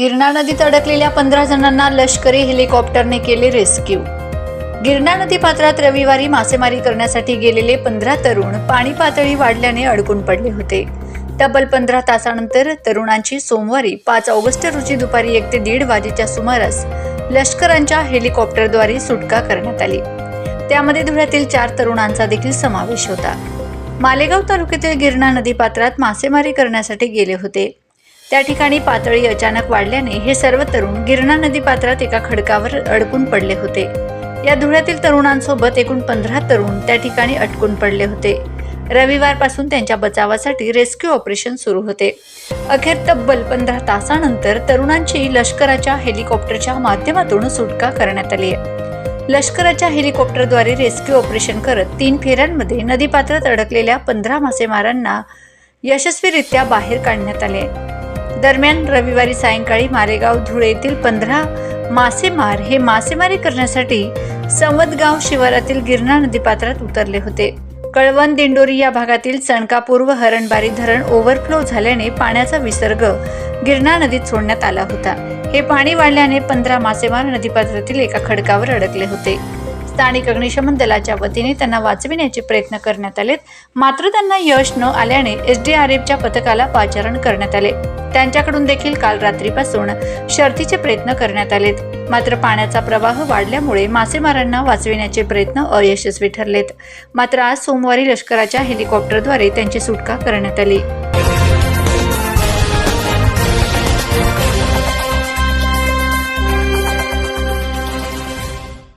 गिरणा नदीत अडकलेल्या पंधरा जणांना लष्करी हेलिकॉप्टरने केले रेस्क्यू. गिरणा नदी पात्रात रविवारी मासेमारी करण्यासाठी गेलेले पंधरा तरुण पाणी पातळी वाढल्याने अडकून पडले होते. तब्बल पंधरा तासानंतर तरुणांची सोमवारी पाच ऑगस्ट रोजी दुपारी एक ते दीड वाजेच्या सुमारास लष्करांच्या हेलिकॉप्टरद्वारे सुटका करण्यात आली. त्यामध्ये धुळ्यातील चार तरुणांचा देखील समावेश होता. मालेगाव तालुक्यातील गिरणा नदी पात्रात मासेमारी करण्यासाठी गेले होते. त्या ठिकाणी पातळी अचानक वाढल्याने हे सर्व तरुण गिरणा नदी पात्रात एका खडकावर अडकून पडले होते. या धुळ्यातील तरुणांसोबत एकूण पंधरा तरुण त्या ठिकाणी अटकून पडले होते. रविवारपासून त्यांच्या बचावासाठी रेस्क्यू ऑपरेशन सुरू होते. अखेर तब्बल पंधरा तासानंतर तरुणांची लष्कराच्या हेलिकॉप्टरच्या माध्यमातून सुटका करण्यात आली आहे. लष्कराच्या हेलिकॉप्टरद्वारे रेस्क्यू ऑपरेशन करत तीन फेऱ्यांमध्ये नदीपात्रात अडकलेल्या पंधरा मासेमारांना यशस्वीरित्या बाहेर काढण्यात आले दरम्यान रविवारी सायंकाळी मारेगाव धुळे येथील पंधरा मासेमार हे मासेमारी करण्यासाठी संवतगाव शिवारातील गिरणा नदीपात्रात उतरले होते. कळवण दिंडोरी या भागातील सणकापूर व हरणबारी धरण ओव्हरफ्लो झाल्याने पाण्याचा विसर्ग गिरणा नदीत सोडण्यात आला होता. हे पाणी वाढल्याने पंधरा मासेमार नदीपात्रातील एका खडकावर अडकले होते. स्थानिक अग्निशमन दलाच्या वतीने त्यांना वाचविण्याचे प्रयत्न करण्यात आलेत. मात्र त्यांना यश न आल्याने एसडीआरएफच्या पथकाला पाचारण करण्यात आले. त्यांच्याकडून देखील काल रात्रीपासून शर्थीचे प्रयत्न करण्यात आलेत. मात्र पाण्याचा प्रवाह वाढल्यामुळे मासेमारांना वाचविण्याचे प्रयत्न अयशस्वी ठरलेत. मात्र आज सोमवारी लष्कराच्या हेलिकॉप्टरद्वारे त्यांची सुटका करण्यात आली.